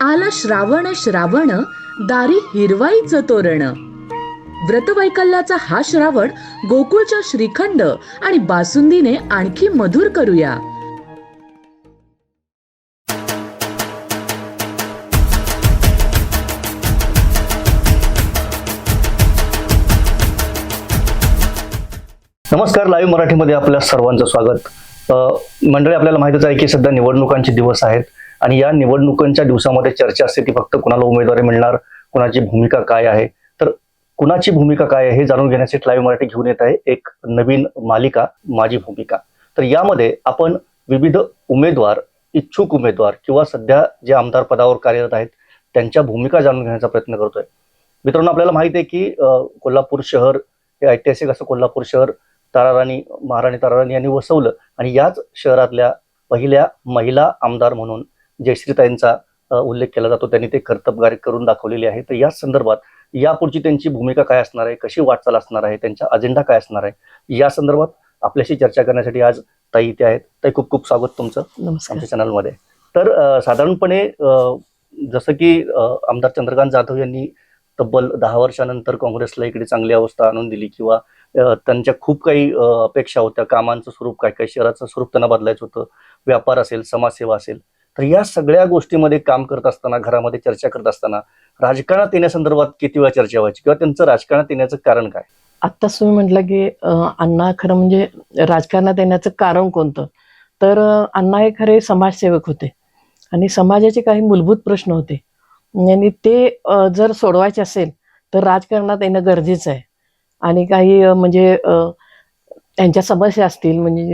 आला श्रावण श्रावण दारी हिरवाईचं तोरण. व्रतवैकल्याचा हा श्रावण गोकुळच्या श्रीखंड आणि बासुंदीने आणखी मधुर करूया. नमस्कार लाईव्ह मराठीमध्ये आपल्या सर्वांचं स्वागत. मंडळी आपल्याला माहितच आहे की सध्या निवडणुकांचे दिवस आहेत. आणि या निवडणुकांच्या दिवसामध्ये चर्चा असते ती फक्त कुणाला उमेदवारी मिळणार कुणाची भूमिका काय आहे? तर कुणाची भूमिका काय आहे हे जाणून घेण्यासाठी लाईव्ह मराठी घेऊन येत आहे एक नवीन मालिका माझी भूमिका. तर यामध्ये आपण विविध उमेदवार इच्छुक उमेदवार किंवा सध्या जे आमदार पदावर कार्यरत आहेत त्यांच्या भूमिका जाणून घेण्याचा प्रयत्न करतोय. मित्रांनो आपल्याला माहिती आहे की कोल्हापूर शहर हे ऐतिहासिक असं कोल्हापूर शहर ताराराणी महाराणी ताराराणी यांनी वसवलं. आणि याच शहरातल्या पहिल्या महिला आमदार म्हणून जयश्रीताईंचा उल्लेख केला जातो. त्यांनी ते कर्तबगारी करून दाखवलेली आहे. तर या संदर्भात यापुढची त्यांची भूमिका काय असणार आहे? कशी वाटचाल असणार आहे? त्यांचा अजेंडा काय असणार आहे? या संदर्भात आपल्याशी चर्चा करण्यासाठी आज ताई इथे आहेत. ताई खूप खूप स्वागत तुमचं आमच्या चॅनलमध्ये. तर साधारणपणे जसं की आमदार चंद्रकांत जाधव यांनी तब्बल दहा वर्षानंतर काँग्रेसला इकडे चांगली अवस्था आणून दिली किंवा त्यांच्या खूप काही अपेक्षा होत्या. कामांचं स्वरूप काय काय शहराचं स्वरूप त्यांना बदलायचं होतं. व्यापार असेल समाजसेवा असेल. तर या सगळ्या गोष्टीमध्ये काम करत असताना घरामध्ये चर्चा करत असताना राजकारणात येण्यासंदर्भात किती वेळा चर्चा व्हायची? किंवा त्यांचं राजकारणात येण्याचं कारण काय? आत्ताच तुम्ही म्हटलं की अण्णा खरं म्हणजे राजकारणात येण्याचं कारण कोणतं? तर अण्णा हे खरे समाजसेवक होते. आणि समाजाचे काही मूलभूत प्रश्न होते. आणि ते जर सोडवायचे असेल तर राजकारणात येणं गरजेचं आहे. आणि काही म्हणजे त्यांच्या समस्या असतील म्हणजे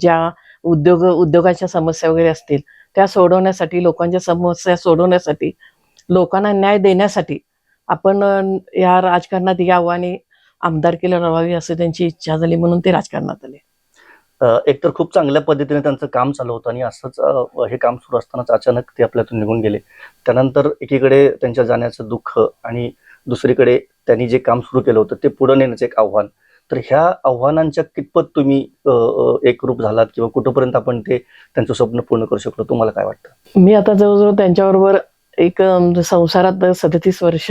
ज्या उद्योग उद्योगाच्या समस्या वगैरे असतील त्या सोडवण्यासाठी लोकांच्या समस्या सोडवण्यासाठी लोकांना न्याय देण्यासाठी आपण या राजकारणात यावं आणि आमदार केलं राहावी असं त्यांची इच्छा झाली म्हणून ते राजकारणात आले. एक एकतर खूप चांगल्या पद्धतीने त्यांचं काम चालू होतं आणि असंच हे काम सुरू असतानाच अचानक ते आपल्यातून निघून गेले. त्यानंतर एकीकडे त्यांच्या जाण्याचं दुःख आणि दुसरीकडे त्यांनी जे काम सुरू केलं होतं ते पुढे नेण्याचं एक आव्हान तर ह्या आव्हानांच्या कितपत तुम्ही एकरूप झालात किंवा कुठंपर्यंत आपण ते त्यांचं स्वप्न पूर्ण करू शकलो तुम्हाला काय वाटतं? मी आता जवळजवळ त्यांच्याबरोबर एक म्हणजे संसारात सदतीस वर्ष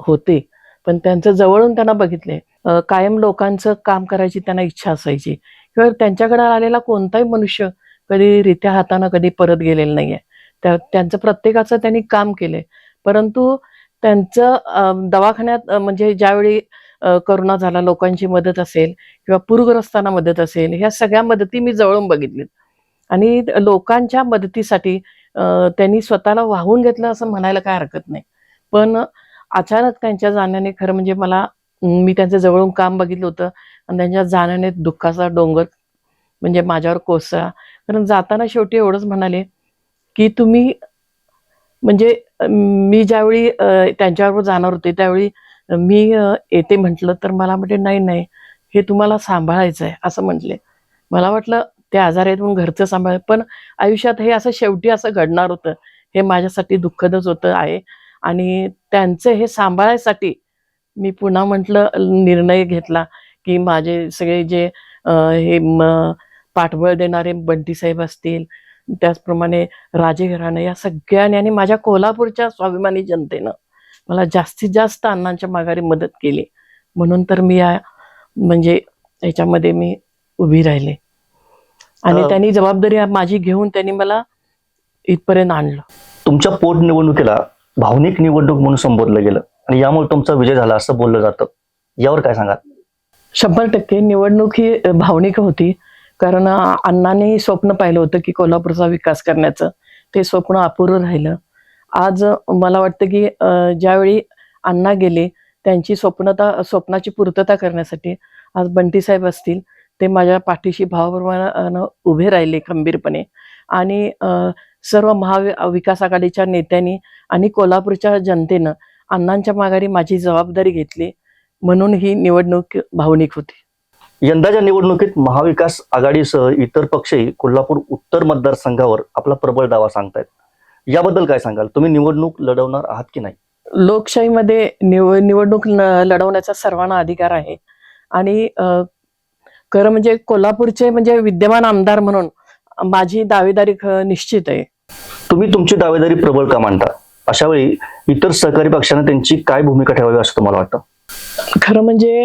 होते पण त्यांचं जवळून त्यांना बघितले. कायम लोकांचं काम करायची त्यांना इच्छा असायची. किंवा त्यांच्याकडे आलेला कोणताही मनुष्य कधी रित्या हातानं कधी परत गेलेला नाहीये. त्या त्यांचं प्रत्येकाचं त्यांनी काम केलंय. परंतु त्यांचं दवाखान्यात म्हणजे ज्यावेळी करोना झाला लोकांची मदत असेल किंवा पूरग्रस्तांना मदत असेल ह्या सगळ्या मदती मी जवळून बघितलीत. आणि लोकांच्या मदतीसाठी त्यांनी स्वतःला वाहून घेतलं असं म्हणायला काय हरकत नाही. पण अचानक त्यांच्या जाण्याने खरं म्हणजे मला मी त्यांचं जवळून काम बघितलं होतं आणि त्यांच्या जाण्याने दुःखाचा डोंगर म्हणजे माझ्यावर कोसळा कारण जाताना शेवटी एवढंच म्हणाले की तुम्ही म्हणजे मी ज्यावेळी त्यांच्याबरोबर जाणार होते त्यावेळी मी येते म्हटलं तर मला म्हणजे नाही नाही हे तुम्हाला सांभाळायचं आहे असं म्हटले मला वाटलं ते आजार आहेत म्हणून घरचं सांभाळ पण आयुष्यात हे असं शेवटी असं घडणार होतं. हे माझ्यासाठी दुःखदच होतं आहे. आणि त्यांचं हे सांभाळायसाठी मी पुन्हा म्हटलं निर्णय घेतला की माझे सगळे जे हे पाठबळ देणारे बंटी साहेब असतील त्याचप्रमाणे राजे घराणं या सगळ्यांनी आणि माझ्या कोल्हापूरच्या स्वाभिमानी जनतेनं मला जास्तीत जास्त अण्णांच्या माघारी मदत केली. म्हणून तर मी या म्हणजे ह्याच्यामध्ये मी उभी राहिले. आणि त्यांनी जबाबदारी माझी घेऊन त्यांनी मला इथपर्यंत आणलं. तुमच्या पोटनिवडणुकीला भावनिक निवडणूक म्हणून संबोधलं गेलं. आणि यामुळे तुमचा विजय झाला असं बोललं जातं. यावर काय सांगा शंभर टक्के निवडणूक ही भावनिक होती. कारण अण्णांनी स्वप्न पाहिलं होतं की कोल्हापूरचा विकास करण्याचं. ते स्वप्न अपुरं राहिलं. आज मला वाटतं की ज्यावेळी अण्णा गेले त्यांची स्वप्नता स्वप्नाची पूर्तता करण्यासाठी आज बंटी साहेब असतील ते माझ्या पाठीशी भावप्रमाणानं उभे राहिले खंबीरपणे. आणि सर्व महाविकास आघाडीच्या नेत्यांनी आणि कोल्हापूरच्या जनतेनं अण्णांच्या माघारी माझी जबाबदारी घेतली म्हणून ही निवडणूक भावनिक होती. यंदाच्या निवडणुकीत महाविकास आघाडीसह इतर पक्षही कोल्हापूर उत्तर मतदारसंघावर आपला प्रबळ दावा सांगतायत. याबद्दल काय सांगाल? तुम्ही निवडणूक लढवणार आहात की नाही? लोकशाहीमध्ये निव निवडणूक लढवण्याचा सर्वांना अधिकार आहे. आणि खरं म्हणजे कोल्हापूरचे म्हणजे विद्यमान आमदार म्हणून माझी दावेदारी निश्चित आहे. तुम्ही तुमची दावेदारी प्रबळ का मांडता? अशा वेळी इतर सहकारी पक्षाने त्यांची काय भूमिका ठेवावी असं तुम्हाला वाटतं? खरं म्हणजे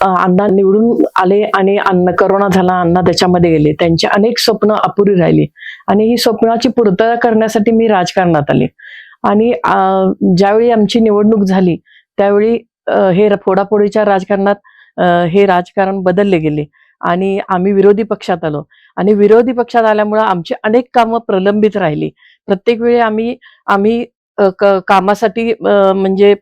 अण्णा निवडून आले आणि अन्न करोना झाला अण्णा त्याच्यामध्ये गेले. त्यांची अनेक स्वप्न अपुरी राहिली. आणि ही स्वप्नाची पूर्तता करण्यासाठी मी राजकारणात आले. आणि ज्यावेळी आमची निवडणूक झाली त्यावेळी हे फोडाफोडीच्या राजकारणात हे राजकारण बदलले गेले. आणि आम्ही विरोधी पक्षात आलो. आणि विरोधी पक्षात आल्यामुळं आमची अनेक कामं प्रलंबित राहिली. प्रत्येक वेळी आम्ही आम्ही कामासाठी म्हणजे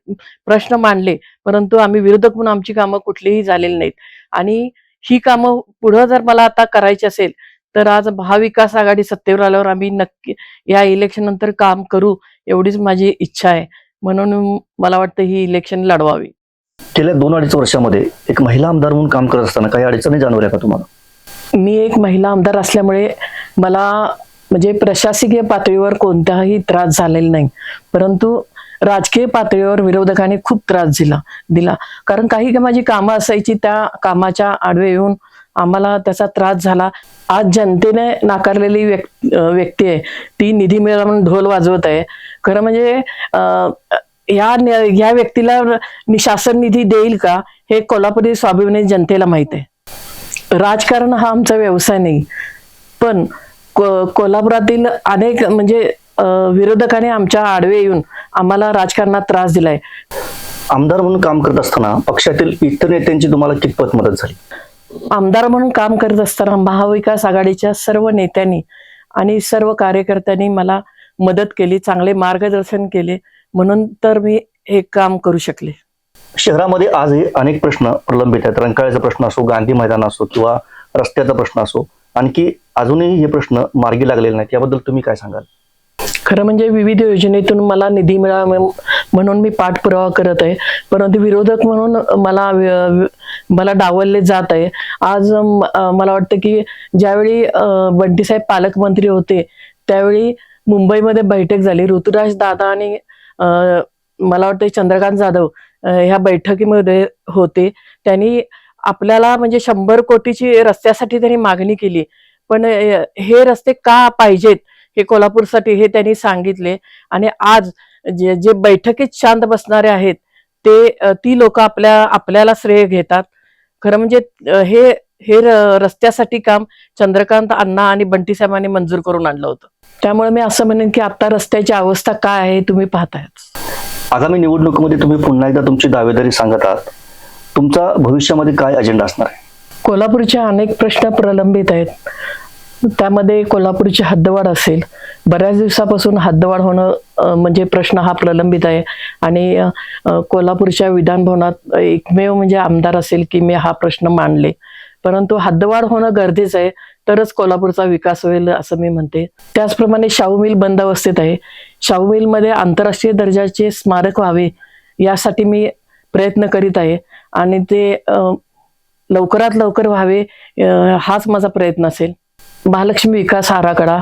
प्रश्न मांडले परंतु आम्ही विरोधक म्हणून आमची कामं कुठलीही झालेली नाहीत. आणि ही कामं पुढं जर मला आता करायची असेल तर आज महाविकास आघाडी सत्तेवर आल्यावर आम्ही नक्की या इलेक्शन नंतर काम करू एवढीच माझी इच्छा आहे. म्हणून मला वाटतं ही इलेक्शन लढवावी. गेल्या दोन अडीच वर्षामध्ये एक महिला आमदार म्हणून काम करत असताना काही अडचणी जाणवल्या का तुम्हाला? मी एक महिला आमदार असल्यामुळे मला म्हणजे प्रशासकीय पातळीवर कोणताही त्रास झालेला नाही. परंतु राजकीय पातळीवर विरोधकांनी खूप त्रास दिला दिला. कारण काही माझी कामं असायची त्या कामाच्या आडवे येऊन आम्हाला त्याचा त्रास झाला. आज जनतेने नाकारलेली व्यक्- व्यक्ती आहे. ती निधी मिळाला म्हणून ढोल वाजवत आहे. खरं म्हणजे या या व्यक्तीला शासन निधी देईल का? हे कोल्हापुरी स्वाभिमानी जनतेला माहीत आहे. राजकारण हा आमचा व्यवसाय नाही. पण को- कोल्हापुरातील अनेक म्हणजे विरोधकाने आमच्या आडवे येऊन आम्हाला राजकारणात त्रास दिलाय. आमदार म्हणून काम करत असताना पक्षातील इतर नेत्यांची तुम्हाला कितपत मदत झाली? आमदार म्हणून काम करत असताना महाविकास आघाडीच्या सर्व नेत्यांनी आणि सर्व कार्यकर्त्यांनी मला मदत केली चांगले मार्गदर्शन केले. म्हणून तर मी हे काम करू शकले. शहरामध्ये आजही अनेक प्रश्न प्रलंबित आहेत. रंकाळ्याचा प्रश्न असो गांधी मैदान असो किंवा रस्त्याचा प्रश्न असो आणखी अजूनही हे प्रश्न मार्गी लागलेले नाहीत. याबद्दल तुम्ही काय सांगाल? खरं म्हणजे विविध योजनेतून मला निधी मिळावा म्हणून मी पाठपुरावा करत आहे. परंतु विरोधक म्हणून मला मला डावलले जात आहे. आज मला वाटतं की ज्यावेळी बंटीसाहेब पालकमंत्री होते त्यावेळी मुंबईमध्ये बैठक झाली. ऋतुराज दादा आणि मला वाटतं चंद्रकांत जाधव ह्या बैठकीमध्ये होते. त्यांनी आपल्याला म्हणजे शंभर कोटीची रस्त्यासाठी त्यांनी मागणी केली. पण हे रस्ते का पाहिजेत? हे कोल्हापूरसाठी हे त्यांनी सांगितले. आणि आज जे जे बैठकीत शांत बसणारे आहेत ते ती लोक आपल्या आपल्याला श्रेय घेतात. खरं म्हणजे हे हे रस्त्यासाठी काम चंद्रकांत अण्णा आणि बंटी साहेबांनी मंजूर करून आणलं होतं. त्यामुळे मी असं म्हणेन की आता रस्त्याची अवस्था काय आहे तुम्ही पाहतायच आगामी निवडणुकीमध्ये तुम्ही पुन्हा एकदा तुमची दावेदारी सांगत आहात. तुमचा भविष्यामध्ये काय अजेंडा असणार आहे? कोल्हापूरचे अनेक प्रश्न प्रलंबित आहेत. त्यामध्ये कोल्हापूरची हद्दवाढ असेल. बऱ्याच दिवसापासून हद्दवाढ होणं म्हणजे प्रश्न हा प्रलंबित आहे. आणि कोल्हापूरच्या विधानभवनात एकमेव म्हणजे आमदार असेल की मी हा प्रश्न मांडले. परंतु हद्दवाढ होणं गरजेचं आहे तरच कोल्हापूरचा विकास होईल असं मी म्हणते. त्याचप्रमाणे शाहू मिल बंद अवस्थेत आहे. शाहू मिलमध्ये आंतरराष्ट्रीय दर्जाचे स्मारक व्हावे यासाठी मी प्रयत्न करीत आहे. आणि ते लवकरात लवकर व्हावे हाच माझा प्रयत्न असेल. महालक्ष्मी विकास आराखडा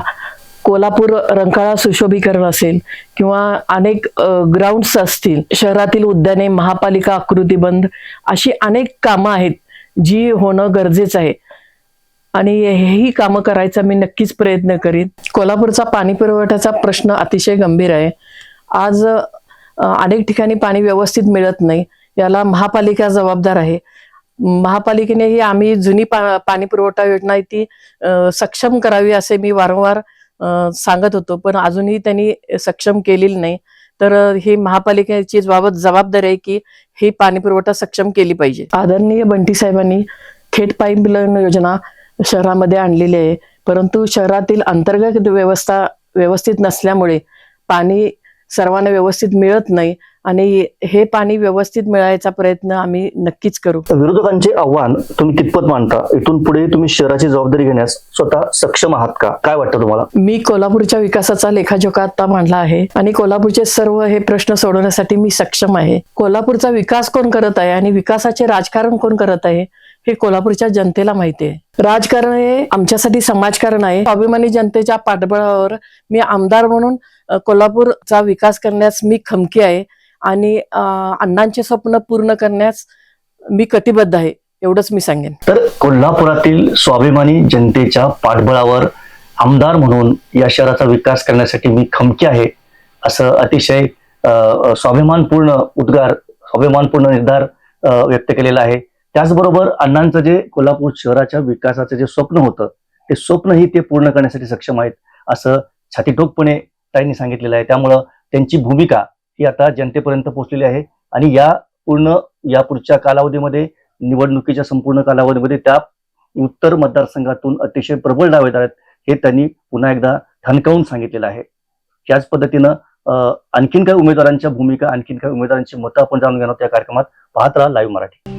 कोल्हापूर रंकाळा सुशोभीकरण असेल किंवा अनेक ग्राउंड्स असतील शहरातील उद्याने महापालिका आकृतीबंध अशी अनेक कामं आहेत जी होणं गरजेचं आहे. आणि ही कामं करायचा मी नक्कीच प्रयत्न करीन. कोल्हापूरचा पाणी पुरवठ्याचा प्रश्न अतिशय गंभीर आहे. आज अनेक ठिकाणी पाणी व्यवस्थित मिळत नाही. याला महापालिका जबाबदार आहे. महापालिकेने ही आम्ही जुनी पा पाणी पुरवठा योजना ती सक्षम करावी असे मी वारंवार सांगत होतो. पण अजूनही त्यांनी सक्षम केलेली नाही. तर ही महापालिकेची बाबत जबाबदारी आहे की ही पाणी पुरवठा सक्षम केली पाहिजे. आदरणीय बंटी साहेबांनी थेट पाईपलाईन योजना शहरामध्ये आणलेली आहे. परंतु शहरातील अंतर्गत व्यवस्था व्यवस्थित नसल्यामुळे पाणी सर्वांना व्यवस्थित मिळत नाही आणि हे पाणी व्यवस्थित मिळायचा प्रयत्न आम्ही नक्कीच करू. विरोधकांचे आव्हान तुम्ही कितपत मांडता. इथून पुढे तुम्ही शहराची जबाबदारी घेण्यास स्वतः सक्षम आहात का? काय वाटतं तुम्हाला? मी कोल्हापूरच्या विकासाचा लेखाजोखा आता मांडला आहे आणि कोल्हापूरचे सर्व हे प्रश्न सोडवण्यासाठी मी सक्षम आहे. कोल्हापूरचा विकास कोण करत आहे आणि विकासाचे राजकारण कोण करत आहे? हे कोल्हापूरच्या जनतेला माहिती आहे. राजकारण हे आमच्यासाठी समाजकारण आहे. स्वाभिमानी जनतेच्या पाठबळावर मी आमदार म्हणून कोल्हापूरचा विकास करण्यास मी खमकी आहे आणि अण्णांचे स्वप्न पूर्ण करण्यास मी कटिबद्ध आहे एवढंच मी सांगेन. तर कोल्हापुरातील स्वाभिमानी जनतेच्या पाठबळावर आमदार म्हणून या शहराचा विकास करण्यासाठी मी खमकी आहे असं अतिशय स्वाभिमानपूर्ण उद्गार स्वाभिमानपूर्ण निर्धार व्यक्त केलेला आहे. त्याचबरोबर अण्णांचं जे कोल्हापूर शहराच्या विकासाचं जे स्वप्न होतं ते स्वप्नही ते पूर्ण करण्यासाठी सक्षम आहेत असं छातीटोकपणे ताईंनी सांगितलेलं आहे. त्यामुळं त्यांची भूमिका ही आता जनतेपर्यंत पोहोचलेली आहे आणि या पूर्ण या पुढच्या कालावधीमध्ये निवडणुकीच्या संपूर्ण कालावधीमध्ये त्या उत्तर मतदारसंघातून अतिशय प्रबळ दावेदार आहेत हे त्यांनी पुन्हा एकदा ठणकावून सांगितलेलं आहे. त्याच पद्धतीनं अं, आणखीन काही उमेदवारांच्या भूमिका आणखीन काही उमेदवारांची मतं आपण जाणून घेणार त्या या कार्यक्रमात. पाहत राहा लाईव्ह मराठी.